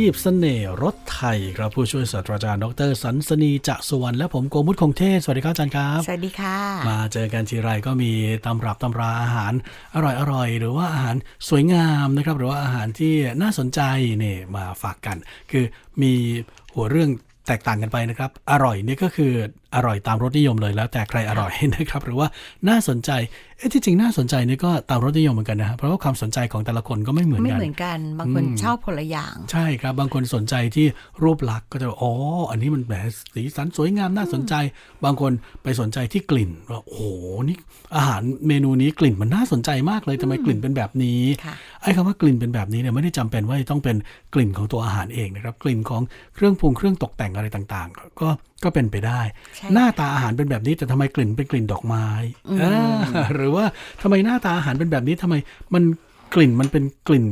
จีบเสน่ห์รถไทยครับผู้ช่วยศาสตราจารย์ดรสันสนีจะสุวรรณและผมโกมุตคงเทศ สวัสดีครับอาจารย์ครับ สวัสดีค่ะ มาเจอกันทีไรก็มีตำรับตำราอาหารอร่อยๆหรือว่าอาหารสวยงามนะครับ หรือว่าอาหารที่น่าสนใจเนี่ยมาฝากกัน คือมีหัวเรื่องแตกต่างกันไปนะครับ อร่อยนี่ก็คืออร่อยตามรสนิยมเลยแล้วแต่ใครอร่อยนะครับ หรือว่าน่าสนใจเอ๊ะที่จริงน่าสนใจนี่ก็ตามรสนิยมเหมือนกันนะฮะเพราะว่าความสนใจของแต่ละคนก็ไม่เหมือนไม่กันเหมือนกัน บางคนชอบคนละอย่าง ใช่ครับ บางคนสนใจที่รูปลักษณ์ก็จะบอกอ๋ออันนี้มันแหมสีสันสวยงามน่าสนใจ บางคนไปสนใจที่กลิ่นว่าโอ้โหนี่อาหารเมนูนี้กลิ่นมันน่าสนใจมากเลยทำไมกลิ่นเป็นแบบนี้ค่ะไอ้คำว่ากลิ่นเป็นแบบนี้เนี่ยไม่ได้จำเป็นว่าจะต้องเป็นกลิ่นของตัวอาหารเองนะครับกลิ่นของเครื่องปรุงเครื่องตกแต่งอะไรต่างๆ ก็ก็เป็นไปได้ใช่หน้าตาอาหารเป็นแบบนี้แต่ทำไมกลิ่นเป็นกลิ่นดอกไม้อ่าหรือว่าทำไมหน้าตาอาหารเป็นแบบนี้ทำไมมันกลิ่นมันเป็นกลิ่น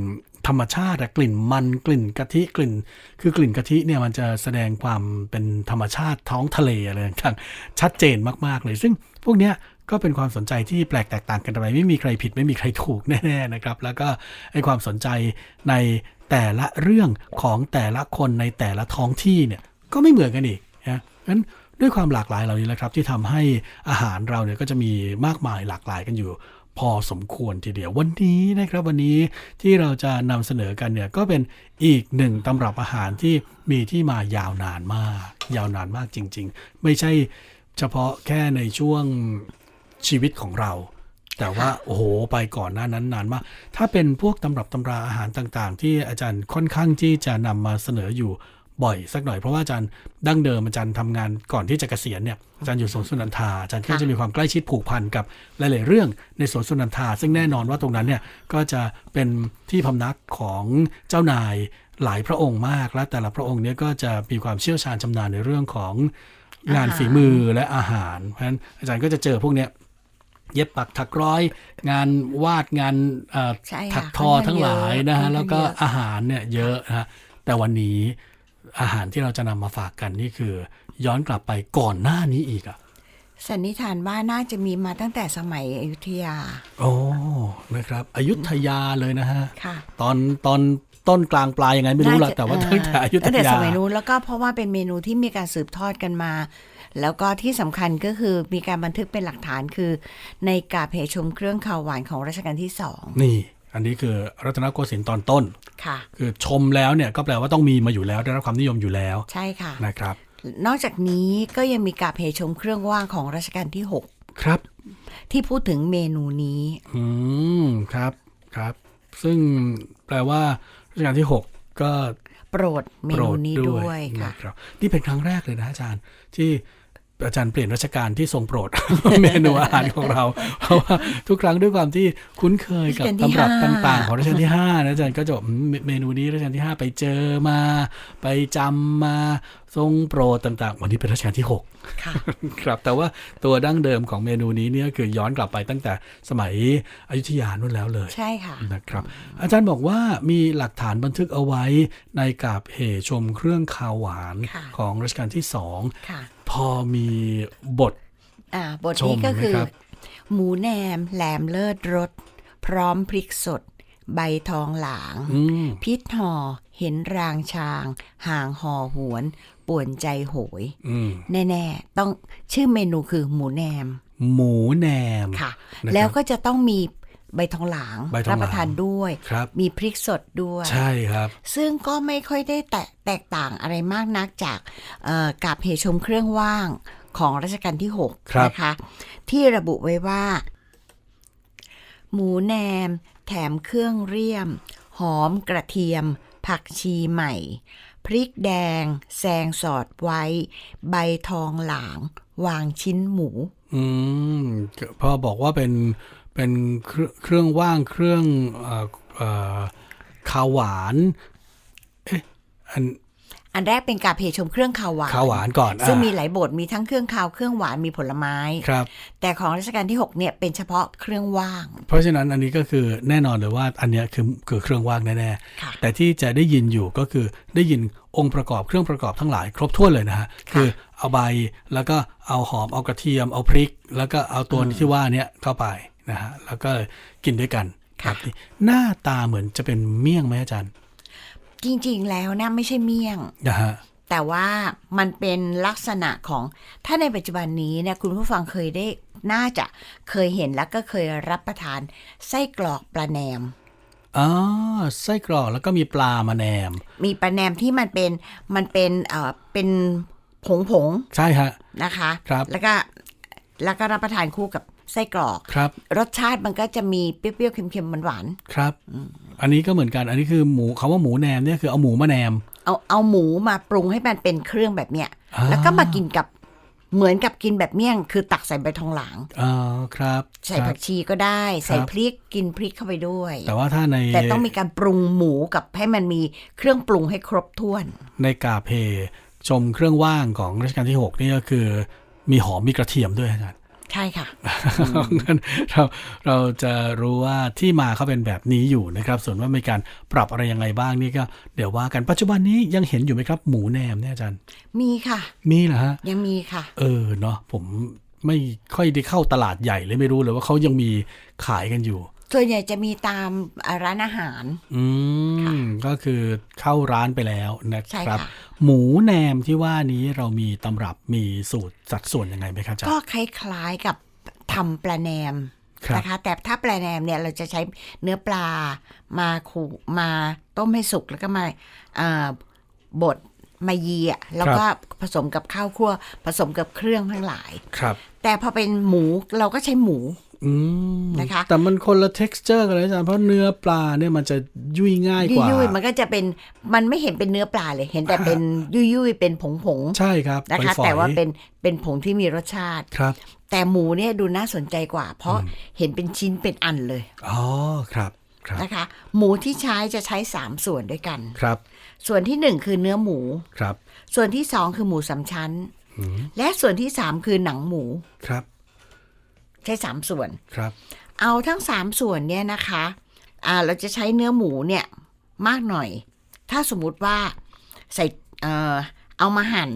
ธรรมชาติอะกลิ่นมันกลิ่นกะทิกลิ่น คือกลิ่นกะทิเนี่ยมันจะแสดงความเป็นธรรมชาติท้องทะเลอะไรต่างๆชัดเจนมากๆเลย ซึ่งพวกเนี้ยก็เป็นความสนใจที่แปลกแตกต่างกันไปไม่มีใครผิดไม่มีใครถูกแน่ๆนะครับ แล้วก็ไอความสนใจในแต่ละเรื่องของแต่ละคนในแต่ละท้องที่เนี่ยก็ไม่เหมือนกันอีก นะงั้นด้วยความหลากหลายเหล่านี้แหละครับ ที่ทำให้อาหารเราเนี่ยก็จะมีมากมายหลากหลายกันอยู่พอสมควรทีเดียววันนี้นะครับวันนี้ที่เราจะนำเสนอกันเนี่ยก็เป็นอีกหนึ่งตำรับอาหารที่มีที่มายาวนานมาก ยาวนานมากจริง ๆ ไม่ใช่เฉพาะแค่ในช่วงชีวิตของเรา แต่ว่าโอ้โหไปก่อนหน้านั้นนานมาก ถ้าเป็นพวกตำรับตำราอาหารต่างๆ ที่อาจารย์ค่อนข้างที่จะนำมาเสนออยู่ บ่อยสักหน่อยเพราะว่าอาจารย์ดั้งเดิมอาจารย์ทำงานก่อนที่จะเกษียณเนี่ยอาจารย์อยู่สวนสุนันทาอาจารย์ก็จะมีความใกล้ชิดผูกพันกับหลาย ๆ เรื่องในสวนสุนันทา ซึ่งแน่นอนว่าตรงนั้นเนี่ยก็จะเป็นที่พำนักของเจ้านายหลายพระองค์มากและแต่ละพระองค์เนี่ยก็จะมีความเชี่ยวชาญชำนาญในเรื่องของงานฝีมือและอาหารเพราะฉะนั้นอาจารย์ก็จะเจอพวกเนี้ยเย็บปักถักร้อย งานวาดงานถักทอทั้งหลายนะฮะแล้วก็อางเยอะอาหารเนี่ยเยอะนะฮะแต่วันนี้ อาหารที่เราจะนำมาฝากกันนี่คือ ย้อนกลับไปก่อนหน้านี้อีกอะสันนิษฐานว่าน่าจะมีมาตั้งแต่สมัยอยุธยาโอ้นะครับอยุธยาเลยนะฮะค่ะตอนตอนต้นกลางปลายยังไงไม่รู้ละน่จะแต่ว่าเตั้งแต่อยุธตั้งแต่ยาสมัยนู้นแล้วก็เพราะว่าเป็นเมนูที่มีการสืบทอดกันมา แล้วก็ที่สำคัญก็คือมีการบันทึกเป็นหลักฐานคือ ในกาเพชมเครื่องข้าวหวานของรัชกาลที่สองนี่ อันนี้คือรัตนโกสินทร์ตอนต้น ค่ะ คือชมแล้วเนี่ยก็แปลว่าต้องมีมาอยู่แล้วได้รับความนิยมอยู่แล้วใช่ค่ะ นะครับ นอกจากนี้ก็ยังมีกาเพชมเครื่องว่างของรัชกาลที่หกครับที่พูดถึงเมนูนี้ อืม ครับ ครับ ซึ่งแปลว่ารัชกาลที่ 6 ก็โปรดเมโปรนูดนี้ด้ด้ววยยค่ะ นะครับนี่เป็นครั้งแรกเลยนะอาจารย์ ที่ อาจารย์เปลี่ยนราชการที่ทรงโปรด เมนูอาหารของเรา เพราะว่าทุกครั้งด้วยความที่คุ้นเคยกับรัชกาลที่ตำรับห้าต่าง ๆ ของรัชกาลที่5นะอาจารย์ก็จะบอกอืมเมเมนูนี้รัชกาลที่ 5 ไปเจอมา ไปจำมา ทรงโปรดต่างๆ วันนี้เป็นรัชกาลที่6ค่ะครับ แต่ว่าตัวดั้งเดิมของเมนูนี้เนี่ยคือย้อนกลับไปตั้งแต่สมัยอยุธยานู่นแล้วเลย ใช่ค่ะนะครับ อาจารย์บอกว่ามีหลักฐานบันทึกเอาไว้ในกาบเหชมเครื่องคาวหวานค่ะของรัชกาลที่สองค่ะพอมีบทอ่าบทชมนี้ก็คือไหมครับหมูแหนมแหลมเลิศรสพร้อมพริกสด ใบทองหลางอืมพิษห่อ เห็นรางชาง ห่างห่อหวนป่วนใจโหยอืมแน่ๆ ต้องชื่อเมนูคือหมูแหนม หมูแหนมค่ะนะครับแล้วก็จะต้องมีใบทองหลางใบทองหลางรับประทานด้วยครับมีพริกสดด้วย ใช่ครับ ซึ่งก็ไม่ค่อยได้แตกแตกต่างอะไรมากนักจากเอ่อกาบเหชมเครื่องว่างของรัชกาลที่ครับ6นะคะ ที่ระบุไว้ว่า หมูแหนม แถมเครื่องเรียม หอมกระเทียม ผักชีใหม่ พริกแดง แซงสอดไว้ ใบทองหลาง วางชิ้นหมู อืมพอบอกว่าเป็นเป็นเครื่องว่างเครื่องอ่อเอ่อคาวหวาน เอ๊ะอัน อันแรกเป็นกาบเหชมเครื่องขาวหวานคาวหวานก่อนซึ่งอะมีหลายบทมีทั้งเครื่องคาวเครื่องหวานมีผลไม้ครับ แต่ของรัชกาลที่6เนี่ยเป็นเฉพาะเครื่องว่าง เพราะฉะนั้นอันนี้ก็คือแน่นอนเลยว่าอันเนี้ยคือคือเครื่องว่างแน่ค่ะๆแต่ที่จะได้ยินอยู่ก็คือได้ยินองค์ประกอบเครื่องประกอบทั้งหลายครบถ้วนเลยนะฮะคือเอาใบแล้วก็เอาหอมเอากระเทียมเอาพริก แล้วก็เอาตัวที่ว่าเนี้ยเข้าไปนะฮะแล้วก็กินด้วยกันค่ะแบบนี้หน้าตาเหมือนจะเป็นเมี่ยงไหมอาจารย์ จริงๆ แล้วนะไม่ใช่เมี่ยง นะฮะ แต่ว่ามันเป็นลักษณะของถ้าในปัจจุบันนี้เนี่ยคุณผู้ฟังเคยได้น่าจะเคยเห็นแล้วก็เคยรับประทาน ไส้กรอกปลาแหนม อ๋อ ไส้กรอกแล้วก็มีปลามาแนม มีปลาแหนมที่มันเป็นมันเป็นเอ่อเป็นผงผงใช่ฮะ ๆนะคะ ครับ แล้วก็แล้วก็รับประทานคู่กับ ไส้กรอกครับ รสชาติมันก็จะมีเปรี้ยวๆเค็มๆหวานครับ อันนี้ก็เหมือนกันอันนี้คือหมูคาว่าหมูแนมเนี่ยคือเอาหมูมาแนมๆเอาเอาหมูมาปรุงให้มันเป็นเครื่องแบบเนี้ยอ่าแล้วก็มากินกับเหมือนกับกินแบบเมี่ยง คือตักใส่ใบทองหลางอ๋อครับ ใส่ครัผับกชีก็ได้ ใส่ครับพริกกินพริกเข้าไปด้วย แต่ว่าถ้าใน แต่ต้องมีการปรุงหมูกับให้มันมีเครื่องปรุงให้ครบถ้วน ในกาเพชมเครื่องว่างของรัชกาลที่ 6 นี่ก็คือ มีหอมมีกระเทียมด้วยอาจารย์ ใช่ค่ะงั้นเราเราจะรู้ว่าที่มาเขาเป็นแบบนี้อยู่นะครับ ส่วนว่ามีการปรับอะไรยังไงบ้างนี่ก็เดี๋ยวว่ากันปัจจุบันนี้ยังเห็นอยู่ไหมครับ หมูแนมเนี่ยอาจารย์ มีค่ะ มีเหรอฮะยังมีค่ะ เออเนาะผมไม่ค่อยได้เข้าตลาดใหญ่เลยไม่รู้เลยว่าเขายังมีขายกันอยู่ ส่วนใหญ่จะมีตามอ่าร้านอาหาร อืม ก็คือเข้าร้านไปแล้วนะใช่ครับค่ะหมูแนมที่ว่านี้เรามีตำรับมีสูตรสัดส่วนยังไงไหมครับอาจารย์ก็คล้ายๆกับทำปลาแหนมครับนะคะแต่ถ้าปลาแหนมเนี่ยเราจะใช้เนื้อปลามาขูมาต้มให้สุกแล้วก็มาอ่าบดมายีอะแล้วก็ผสมกับข้าวคั่วผสมกับเครื่องทั้งหลายครับ แต่พอเป็นหมูเราก็ใช้หมูอืม นะคะ แต่มันคนละ texture กันเลยอาจารย์เพราะเนื้อปลาเนี่ยมันจะยุ่ยง่ายกว่ายุ่ยๆมันก็จะเป็นมันไม่เห็นเป็นเนื้อปลาเลย เห็นแต่เป็นยุ่ยๆเป็นผงผงๆใช่ครับนะคะฝอยๆแต่ว่าเป็นเป็นผงที่มีรสชาติครับ แต่หมูเนี่ยดูน่าสนใจกว่า เพราะเห็นเป็นชิ้นเป็นอันเลยอ๋อครับครับนะคะ หมูที่ใช้จะใช้สามส่วนด้วยกันครับ ส่วนที่หนึ่งคือเนื้อหมูครับ ส่วนที่สองคือหมูสามชั้น และส่วนที่สามคือหนังหมูครับ ใช้สามส่วนครับ เอาทั้งสามส่วนเนี่ยนะคะอ่าเราจะใช้เนื้อหมูเนี่ยมากหน่อย ถ้าสมมุติว่าใส่เอ่อเอามาหั่น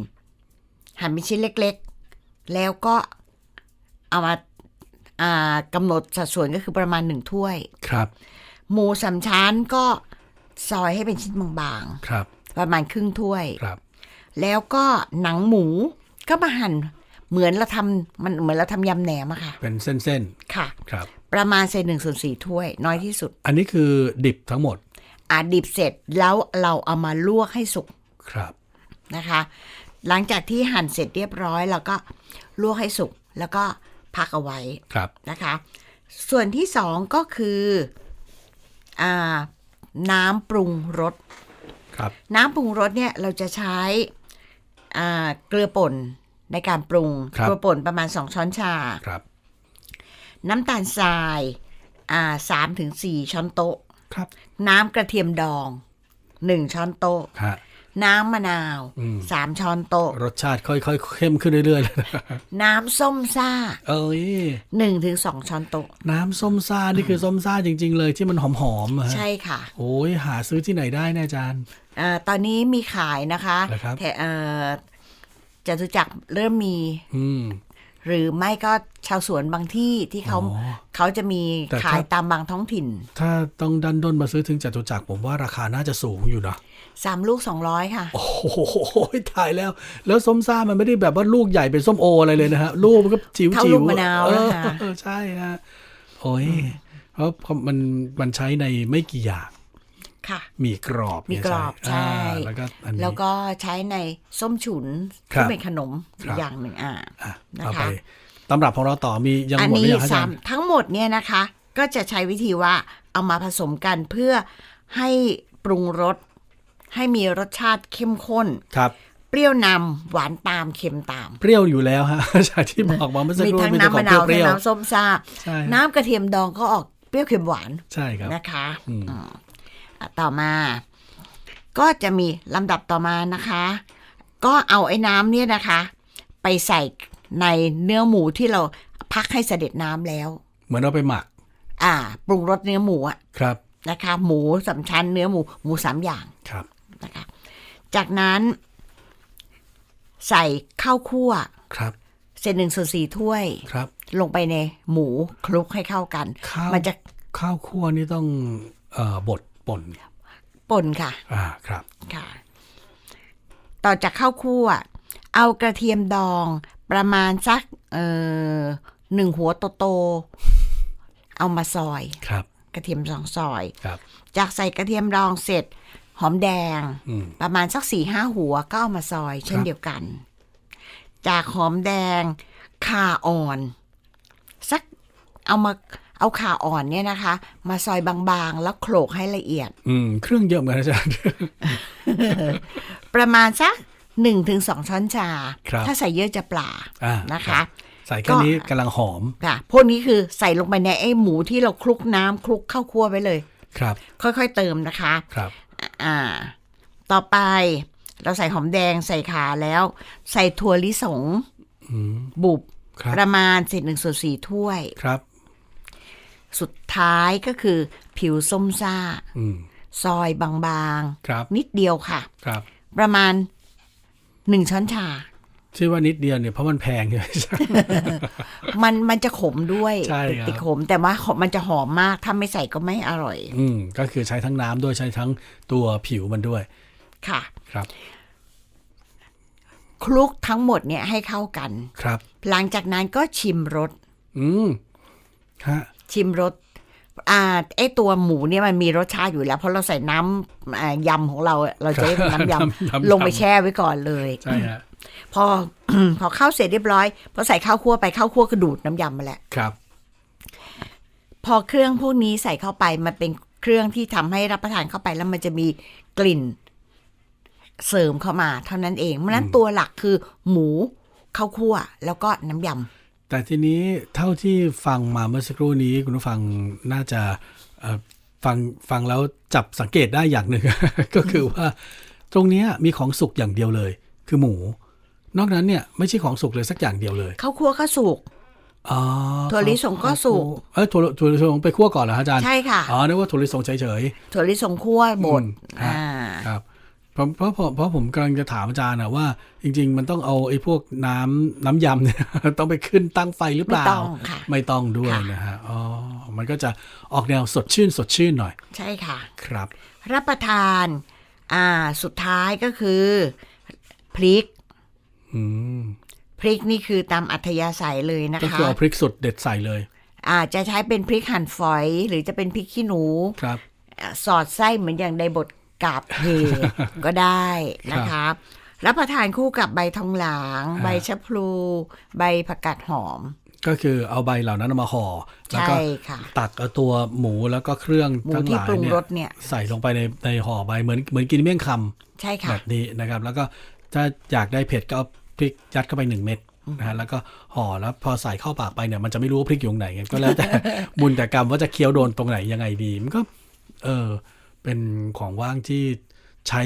หั่นเป็นชิ้นเล็กๆ แล้วก็เอามาอ่ากำหนดสัดส่วนก็คือประมาณหนึ่งถ้วยครับ หมูสามชั้นก็ซอยให้เป็นชิ้นบางครับๆประมาณครึ่งถ้วยครับ แล้วก็หนังหมูก็มาหั่น เหมือนเราทำมันเหมือนเราทำยำแหนมอะค่ะ เป็นเส้นค่ะๆครับ ประมาณเศษหนึ่งส่วนสี่ถ้วย น้อยที่สุด อันนี้คือดิบทั้งหมดอาดิบเสร็จแล้วเราเอามาลวกให้สุกครับนะคะ หลังจากที่หั่นเสร็จเรียบร้อยเราก็ลวกให้สุกแล้วก็พักเอาไว้ครับนะคะ ส่วนที่สองก็คืออ่าน้ำปรุงรสครับ น้ำปรุงรสเนี่ยเราจะใช้อ่าเกลือป่น ในการปรุงครับเกลือป่นประมาณ 2 ช้อนชาครับ น้ำตาลทรายอ่าสามถึงสี่ช้อนโต๊ะครับ น้ำกระเทียมดอง1ช้อนโต๊ะฮะน้ำมะนาวอืม3ช้อนโต๊ะ รสชาติค่อยๆเข้มขึ้นเรื่อยๆเลยนะน้ำส้มซ่า เอ้ย1ถึง2ช้อนโต๊ะ น้ำส้มซ่านี่คือส้มซ่าจริง ๆ เลยที่มันหอมๆอะฮะใช่ค่ะ โอ้ยหาซื้อที่ไหนได้นะอาจารย์เออตอนนี้มีขายนะคะเหรอครับแต่เออ จตุจักรเริ่มมีอืมหรือไม่ก็ชาวสวนบางที่ที่เขาอ๋อเขาจะมีแต่ถ้าขายตามบางท้องถิ่น ถ้าต้องดันด้นมาซื้อถึงจตุจักรผมว่าราคาน่าจะสูงอยู่นะสามลูกสองร้อยค่ะ โอ้โหตายแล้ว แล้วส้มซ่ามันไม่ได้แบบว่าลูกใหญ่เป็นส้มโออะไรเลยนะฮะ ลูกมันก็จิ๋วเท่าจิ๋ลูวกมะนาวเออนะคะเออใช่ฮะโอ้ยเพราะเพราะมันมันใช้ในไม่กี่อย่าง ค่ะ มีกรอบมีกรอบเนี่ยใช่อ่าแล้วก็อันนี้แล้วก็ใช้ในส้มฉุนครับที่เป็นขนมครับอย่างหนึ่งอ่าอะนะคะเอาไปตำรับของเราต่อมียังอันหมดหรืนี้อยังครับอาสาจามรย์ทั้งหมดเนี่ยนะคะ ก็จะใช้วิธีว่าเอามาผสมกันเพื่อให้ปรุงรสให้มีรสชาติเข้มข้นครับเปรี้ยวนำหวานตามเค็มตาม เปรี้ยวอยู่แล้วฮะจากที่บอกมาเมื่อสักมีครู่ทั้งมีแต่น้ำขอมะงนาวเปทั้รี้งยวน้ำส้มซ่าใช่น้ำกระเทียมดองก็ออกเปรี้ยวเค็มหวานๆใช่ครับนะคะอืมอืมอะ ต่อมา ก็จะมีลำดับต่อมานะคะ ก็เอาไอ้น้ำเนี่ยนะคะ ไปใส่ในเนื้อหมูที่เราพักให้เสด็จน้ำแล้ว เหมือนเอาไปหมัก อ่า ปรุงรสเนื้อหมูอะครับนะคะ หมูสามชั้นเนื้อหมูหมูสามอย่างครับนะคะจากนั้น ใส่ข้าวคั่วครับเศษหนึ่งส่วนสี่ถ้วยครับ ลงไปในหมูคลุกให้เข้ากันข้าวมันจะข้าวคั่วนี่ต้องเอ่อบด ป่นป่นค่ะ อ่าครับค่ะ ต่อจากข้าวคั่ว เอากระเทียมดองประมาณสักเอ่อหนึ่งหัวโตๆเอามาซอย ครับ กระเทียมสองซอย ครับ จากใส่กระเทียมดองเสร็จ หอมแดง อืม ประมาณสักสี่ห้าหัวก็เอามาซอย เช่นครับเดียวกัน จากหอมแดงข่าอ่อน สักเอามา เอาข่าอ่อนเนี่ยนะคะ มาซอยบางๆ แล้วโขลกให้ละเอียด อืม เครื่องเยอะเหมือนกันอาจารย์ ประมาณสักหนึ่งถึงสองช้อนชา ครับถ้าใใส่เยอะจะปลาอ่านะคะใส่แค่นี้กำลังหอมค่ะ พวกนี้คือใส่ลงไปในไอ้หมูที่เราคลุกน้ำคลุกข้าวคั่วไว้เลย ครับค่อยๆเติมนะคะ ครับ อ่า ต่อไปเราใส่หอมแดงใส่ขาแล้ว ใส่ถั่วลิสงอืมบุบครับประมาณเศษหนึ่งส่วนสี่ถ้วย ครับ สุดท้ายก็คือผิวส้มซ่าอืมซอยบางครับๆนิดเดียวค่ะครับประมาณหนึ่งช้อนชาชื่อว่านิดเดียวเนี่ยเพราะมันแพงใช่ไหมอาจารย์มันมันจะขมด้วยใช่ครับติดขมแต่ว่ามันจะหอมมากถ้าไม่ใส่ก็ไม่อร่อย อืมก็คือใช้ทั้งน้ำด้วยใช้ทั้งตัวผิวมันด้วย ค่ะครับคลุกทั้งหมดเนี่ยให้เข้ากันครับ หลังจากนั้นก็ชิมรสอืมฮะ ชิมรสอ่าไอตัวหมูเนี่ยมันมีรสชาติอยู่แล้ว เพราะเราใส่น้ำอ่ายำของเรา เราจะได้เป็นน้ำยน้ำำยำลงไปแช่ไว้ก่อนเลยใช่ฮะพอพอเข้าเสร็จเรียบร้อยพอใส่ข้าวคั่วไปข้าวคั่วก็ดูดน้ำยำมาแล้วครับ พอเครื่องพวกนี้ใส่เข้าไปมันเป็นเครื่องที่ทำให้รับประทานเข้าไปแล้วมันจะมีกลิ่น เสริมเข้ามาเท่านั้นเองเพราะฉะนั้นตัวหลักคือหมูข้าวคั่วแล้วก็น้ำย แต่ทีนี้เท่าที่ฟังมาเมื่อสักครู่นี้คุณผู้ฟังน่าจะเอ่อฟังฟังแล้วจับสังเกตได้อย่างหนึ่ง ก็คือว่าตรงเนี้ยมีของสุกอย่างเดียวเลย คือหมู นอกนั้นเนี่ยไม่ใช่ของสุกเลยสักอย่างเดียวเลยำข้าวคั่วก็สุกอ๋อถั่วลิสงก็สุกเอ้ยถั่วถั่วลิสงไปคั่วก่อนเหรอฮะอาจารย์ใช่ค่ะอ๋อนึกว่าถั่วลิสงเฉยถั่วลิสงคั่วๆบดอืมฮะอ่าครับ เพราะเพราะเพราะเพราะผมกำลังจะถามอาจารย์นะว่า จริง ๆ มันต้องเอาไอ้พวกน้ำน้ำยำเนี่ยต้องไปขึ้นตั้งไฟหรือเปไม่ล่าต้องค่ะไม่ต้องด้วยค่ะนะฮะอ๋อมันก็จะออกแนวสดชื่นสดชื่นหน่อย ใช่ค่ะ ครับ รับประทาน อ่าสุดท้ายก็คือ พริกอืมพริกนี่คือตามอัธยาศัยเลยนะก็คะคือเอาพริกสดเด็ดใส่เลย อาจจะใช้เป็นพริกหั่นฝอย หรือจะเป็นพริกขี้หนูครับอ่าสอดไส้เหมือนอย่างในบท กาบเพก็ได้นะคะรับประทานคู่กับใบทองหลางอ่าใบชะพลู ใบผักกาดหอม ก็คือเอาใบเหล่านั้นเอามาห่อแล้วใช่ก็ค่ะตักเอาตัวหมูแล้วก็เครื่องหมูทั้งหที่ลายปรุงเนี่ยรสเนี่ยใส่ลงไปในในห่อใบเหมือนเหมือนกินเมี่ยงคำใช่แบค่ะบนี้นะครับ แล้วก็ถ้าอยากได้เผ็ดก็เอาพริกยัดเข้าไปหนึ่งเม็ดนะฮะแล้วก็ห่อแล้วพอใส่เข้าปากไปเนี่ยมันจะไม่รู้ว่าพริกอยู่ตรงไหนไงก็แล้วแต่บุญแต่กรรมว่าจะเคี้ยวโดนตรงไหนยังไงดีมันก็ เออ เป็นของว่างที่ใช้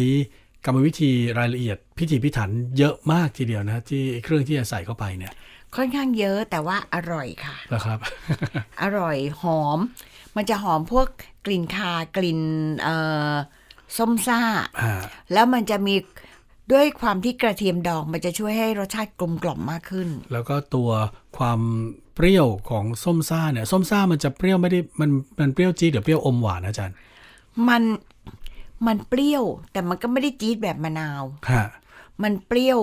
กรรมวิธีรายละเอียด พิถีพิถันเยอะมากทีเดียวนะ ที่เครื่องที่จะใส่เข้าไปเนี่ยค่อนข้างเยอะแต่ว่าอร่อยค่ะนะครับ อร่อยหอม มันจะหอมพวกกลิ่นคากลิ่นเอ่อส้มซ่าอ่า แล้วมันจะมีด้วยความที่กระเทียมดองมันจะช่วยให้รสชาติกลมกล่อมมากขึ้น แล้วก็ตัวความเปรี้ยวของส้มซ่าเนี่ย ส้มซ่ามันจะเปรี้ยวไม่ได้มันมันเปรี้ยวจี๊ดหรือเปรี้ยวอมหวานนะอาจารย์ มันมันเปรี้ยว แต่มันก็ไม่ได้จี๊ดแบบมะนาว ฮะ มันเปรี้ยว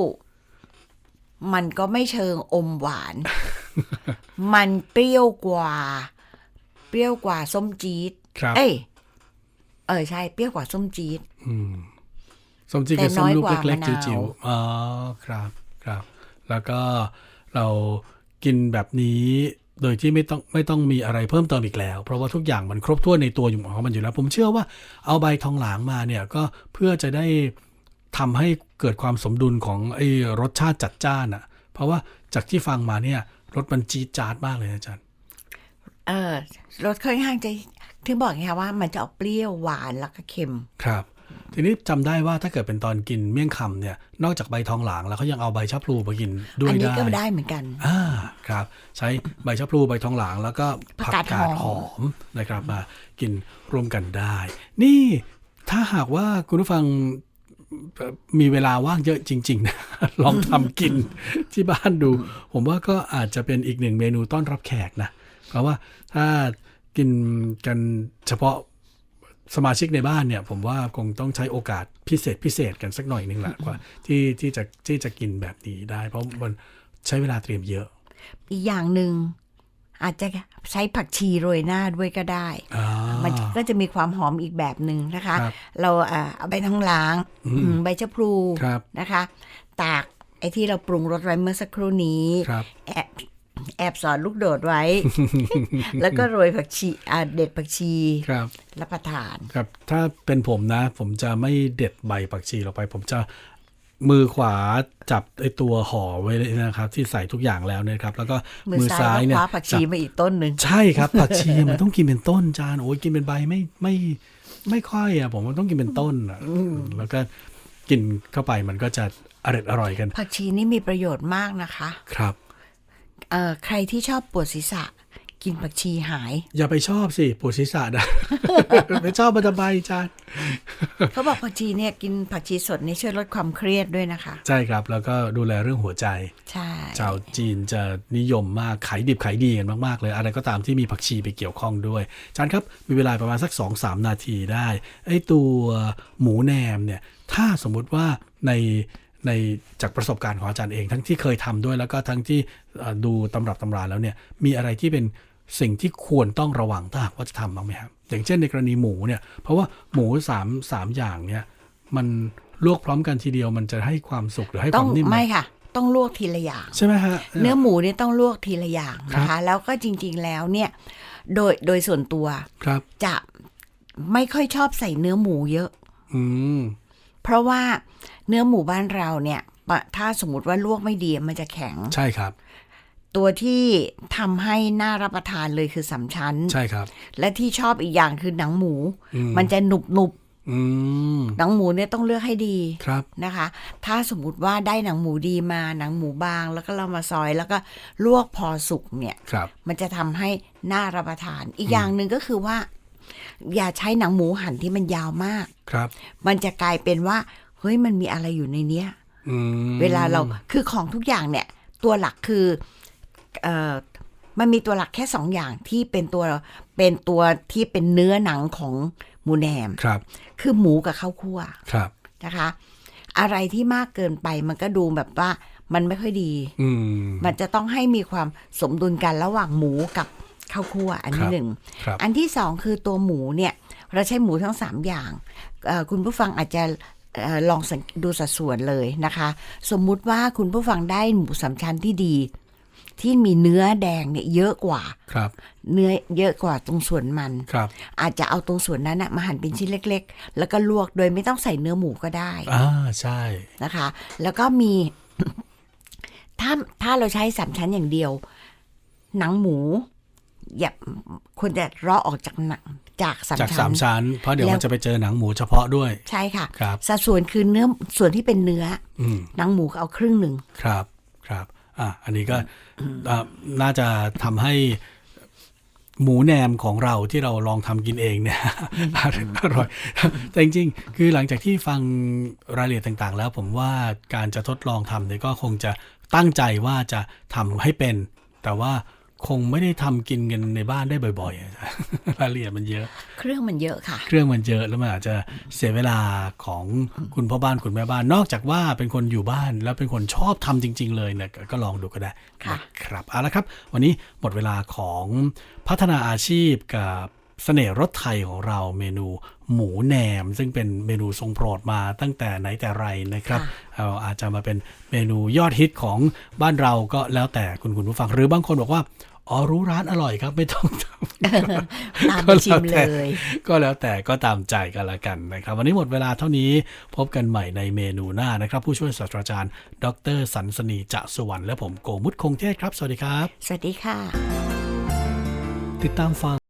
มันก็ไม่เชิงอมหวาน มันเปรี้ยวกว่า เปรี้ยวกว่าส้มจี๊ดครับ เอ้ยเออใช่ เปรี้ยวกว่าส้มจี๊ด อืมส้มจีแต่คือส้มลูกน้อยกว่าเล็กมะนาวๆจิ๋วๆอ๋อครับครับ แล้วก็เรากินแบบนี้ โดยที่ไม่ต้องไม่ต้องมีอะไรเพิ่มเติมอีกแล้ว เพราะว่าทุกอย่างมันครบถ้วนในตัวอยู่ของมันอยู่แล้ว ผมเชื่อว่าเอาใบทองหลางมาเนี่ยก็เพื่อจะได้ทำให้เกิดความสมดุลของไอ้รสชาติจัดจ้านอะ เพราะว่าจากที่ฟังมาเนี่ยรสมันจี๊ดจ๊าดมากเลยนะอาจารย์ เออรสค่อนข้างจะถึงบอกไงคะว่ามันจะออกเปรี้ยวหวานแล้วก็เค็ม ครับ ทีนี้จำได้ว่าถ้าเกิดเป็นตอนกินเมี่ยงคำเนี่ย นอกจากใบทองหลางแล้วเขายังเอาใบชะพลูมากินด้วอัยนี้ได้ก็ได้เหมือนกัน อ่า ครับ ใช้ใบชะพลูใบทองหลางแล้วก็ผักผักกาดกาดหหออมนะครับมากินร่วมกันได้ นี่ถ้าหากว่าคุณผู้ฟังเอ่อมีเวลาว่างเยอะจริง ๆ นะ ลองทำกินที่บ้านดู ผมว่าก็อาจจะเป็นอีกหนึ่งเมนูต้อนรับแขกนะ เพราะว่าถ้ากินกันเฉพาะ สมาชิกในบ้านเนี่ยผมว่าคงต้องใช้โอกาสพิเศษพิเศษกันสักหน่อยหนึ่งแหละกว่าที่ที่จะที่จะกินแบบนี้ได้ เพราะมันใช้เวลาเตรียมเยอะ อีกอย่างหนึ่งอาจจะใช้ผักชีโรยหน้าด้วยก็ได้อ่ามันก็จะมีความหอมอีกแบบหนึ่งนะคะครับเราอ่าเอาใบทั้งล้างอืมอืมใบชะพลูครับนะคะ ตากไอ้ที่เราปรุงรสไว้เมื่อสักครู่นี้ครับแอบ แอบสอนลูกโดดไว้ แล้วก็โรยผักชีอ่าเด็ดผักชีครับรับประทานครับ ถ้าเป็นผมนะ ผมจะไม่เด็ดใบผักชีลงไป ผมจะมือขวาจับไอตัวห่อไว้เลยนะครับ ที่ใส่ทุกอย่างแล้วเนะครับ แล้วก็มือซ้ายก็เนี่คยว้าผักชีจับมาอีกต้นหนึ่งใช่ครับผักชีมันต้องกินเป็นต้นจานโอ้ยกินเป็นใบไม่ไม่ไม่ค่อยอะผมว่าต้องกินเป็นต้นอะแล้วก็กินเข้าไปมันก็จะอร่อยอร่อยกัน ผักชีนี่มีประโยชน์มากนะคะ ครับ เอ่อใครที่ชอบปวดศีรษะ กินผักชีหาย อย่าไปชอบสิปวดศีรษะนะ ไม่ชอบมันจะใบจานเขาบอกผักชีเนี่ยกินผักชีสดนี่ช่วยลดความเครียดด้วยนะคะ ใช่ครับ แล้วก็ดูแลเรื่องหัวใจ ใช่ชาวจีนจะนิยมมากขายดิบขายดีกันมากๆ เลย อะไรก็ตามที่มีผักชีไปเกี่ยวข้องด้วยอาจารย์ครับมีเวลาประมาณสัก 2-3 นาทีได้ไอ้ตัวหมูแหนมเนี่ยถ้าสมมุติว่าใน ในจากประสบการณ์ของอาจารย์เอง ทั้งที่เคยทำด้วยแล้วก็ทั้งที่เอ่อดูตำรับตำราแล้วเนี่ยมีอะไรที่เป็นสิ่งที่ควรต้องระวังถ้าหากว่าจะทำบ้างไหมครับอย่างเช่นในกรณีหมูเนี่ยเพราะว่าหมูสามสามอย่างเนี่ยมันลวกพร้อมกันทีเดียวมันจะให้ความสุกหรือให้คต้อวางมนิ่มไหมไม่ค่ะ ต้องลวกทีละอย่างใช่ไหมฮะเนื้อหมูเนี่ยต้องลวกทีละอย่างนะครัคะบแล้วก็จริง ๆแล้วเนี่ยโดยโดยส่วนตัวครับจะไม่ค่อยชอบใส่เนื้อหมูเยอะ อืม เพราะว่าเนื้อหมูบ้านเราเนี่ยปะถ้าสมมติว่าลวกไม่ดีมันจะแข็ง ใช่ครับ ตัวที่ทำให้น่ารับประทานเลยคือสามชั้น ใช่ครับ และที่ชอบอีกอย่างคือหนังหมูอืมมันจะหนุบหนุบอืมๆหนังหมูเนี่ยต้องเลือกให้ดีครับนะคะ ถ้าสมมติว่าได้หนังหมูดีมาหนังหมูบาง แล้วก็เรามาซอยแล้วก็ลวกพอสุกเนี่ยครับมันจะทำให้น่ารับประทาน อีกอย่างหนึ่งก็คือว่า อย่าใช้หนังหมูหั่นที่มันยาวมากครับ มันจะกลายเป็นว่า เฮ้ยมันมีอะไรอยู่ในเนี้ยอืมเวลาเราคือของทุกอย่างเนี่ย ตัวหลักคือเอ่อมันมีตัวหลักแค่สองอย่างที่เป็นตัวเป็นตัวที่เป็นเนื้อหนังของหมูแหนมครับ คือหมูกับข้าวคั่วครับนะคะ อะไรที่มากเกินไปมันก็ดูแบบว่ามันไม่ค่อยดีอืมมันจะต้องให้มีความสมดุลกันระหว่างหมูกับ ข้าวคั่วอันครัที่บหนึ่งครับอันที่สองคือตัวหมูเนี่ย เราใช้หมูทั้งสามอย่างเอ่อคุณผู้ฟังอาจจะเอ่อลองสังดูสัดส่วนเลยนะคะ สมมุติว่าคุณผู้ฟังได้หมูสามชั้นที่ดี ที่มีเนื้อแดงเนี่ยเยอะกว่าครับ เนื้อเยอะกว่าตรงส่วนมันครับ อาจจะเอาตรงส่วนนั้นนะมาหั่นเป็นชิ้นเล็ก ๆ แล้วก็ลวกโดยไม่ต้องใส่เนื้อหมูก็ได้อ่าใช่นะคะ แล้วก็มี ถ้าถ้าเราใช้สามชั้นอย่างเดียว หนังหมู อย่าควรจะเลาะออกจากหนังจากสามจากชั้สานมชั้น เพราะเดี๋ยวแล้วมันจะไปเจอหนังหมูเฉพาะด้วย ใช่ค่ะครับสัดส่วนคือเนื้อส่วนที่เป็นเนื้ออืมหนังหมูก็เอาครึ่งหนึ่งครับครับอะอันนี้ก็อ่าน่าจะทำให้หมูแหนมของเราที่เราลองทำกินเองเนี่ยอร่อย แต่จริงๆ คือหลังจากที่ฟังรายละเอียดต่างๆ แล้วผมว่าการจะทดลองทำเนี่ยก็คงจะตั้งใจว่าจะทำให้เป็น แต่ว่า คงไม่ได้ทำกินกันในบ้านได้บ่อยๆอะรายละเอียดมันเยอะ เครื่องมันเยอะค่ะ เครื่องมันเยอะแล้วมันอาจจะเสียเวลาของคุณพ่อบ้านคุณแม่บ้าน นอกจากว่าเป็นคนอยู่บ้านแล้วเป็นคนชอบทำจริง ๆ เลยเนี่ยก็ก็ลองดูก็ได้ค่ะนะครับเอาละครับ วันนี้หมดเวลาของพัฒนาอาชีพกับเสน่ห์รถไทยของเราเมนูหมูแหนม ซึ่งเป็นเมนูทรงโปรดมาตั้งแต่ไหนแต่ไรนะครับค่ะเอาอาจจะมาเป็นเมนูยอดฮิตของบ้านเราก็แล้วแต่คุณคุณผู้ฟังหรือบางคนบอกว่าอ๋อรู้ร้านอร่อยครับไม่ต้องทำตามไปชิมเลย ก็แล้วแต่ก็ตามใจกันละกันนะครับ วันนี้หมดเวลาเท่านี้พบกันใหม่ในเมนูหน้านะครับ ผู้ช่วยศาสตราจารย์ ดรสันสนีจะสุวรรณและผมโกมุตคงเทศครับ สวัสดีครับ สวัสดีค่ะ ติดตามฟัง